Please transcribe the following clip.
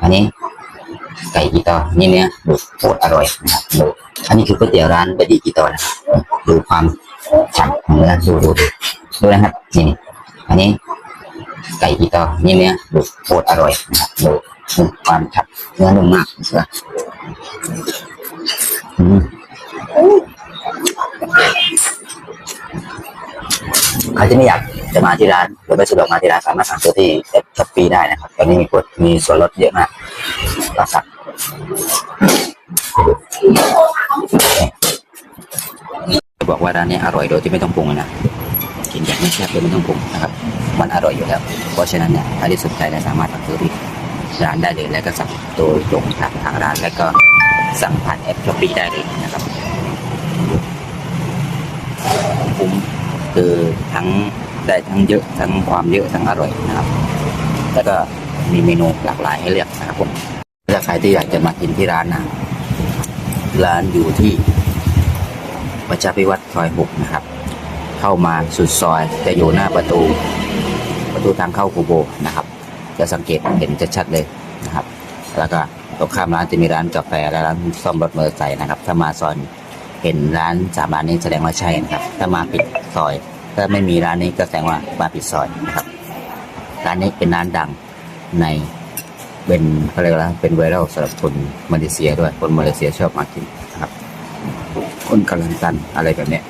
อันนี้ไก่กีตอนี่เนื้อดูโคตรอร่อยนะครับดูอันนี้คือก๋วยเตี๋ยวร้านบดีกีตอนะครับดูความฉ่ำของเนื้อดูดูดูนะครับนี่อันนี้ไก่กีตอนี่เนื้อดูโคตรอร่อยนะครับดูดูความฉ่ำเนื้อนุ่มมากใช่ไหมอืมใครที่ไม่อยาก จะมาที่ร้านหรือไม่สะดวกมาที่ร้านสามารถสั่งซื้อที่ช้อปปี้ได้นะครับ ตอนนี้มีกดมีส่วนลดเยอะมากราคาจะบอกว่าร้านนี้อร่อยโดยที่ไม่ต้องปรุงนะกินแบบไม่แซ่บโดยไม่ต้องปรุงนะครับ มันอร่อยอยู่แล้ว เพราะฉะนั้นเนี่ยถ้าที่สนใจเนี่ยสามารถสั่งซื้อที่ร้านได้เลย แล้วก็สั่งโดยตรงทางทางร้าน แล้วก็สั่งผ่านแอปช้อปปี้ได้เลยนะครับคุ้มคือทั้ง ได้ทั้งเยอะทั้งความเยอะทั้งอร่อยนะครับ แล้วก็มีเมนูหลากหลายให้เลือกนะครับผมถ้าใครที่อยากจะมากินที่ร้านนะร้านอยู่ที่ประชาพิวัตรซอยหกนะครับ เข้ามาสุดซอยจะอยู่หน้าประตู ประตูทางเข้าคูโบนะครับ จะสังเกตเห็นจะชัดเลยนะครับ แล้วก็ตรงข้ามร้านจะมีร้านกาแฟและร้านซ่อมรถมอเตอร์ไซค์นะครับ ถ้ามาซอยเห็นร้านสามร้านนี้แสดงว่าใช่นะครับ ถ้ามาปิดซอย ถ้าไม่มีร้านนี้ก็แสดงว่ามาปิดซอยนะครับ ร้านนี้เป็นร้านดังในเป็นเขาเรียกว่าเป็นไวรัลสำหรับคนมาเลเซียด้วยคนมาเลเซียชอบมากินนะครับคนกาลันตันอะไรแบบนี้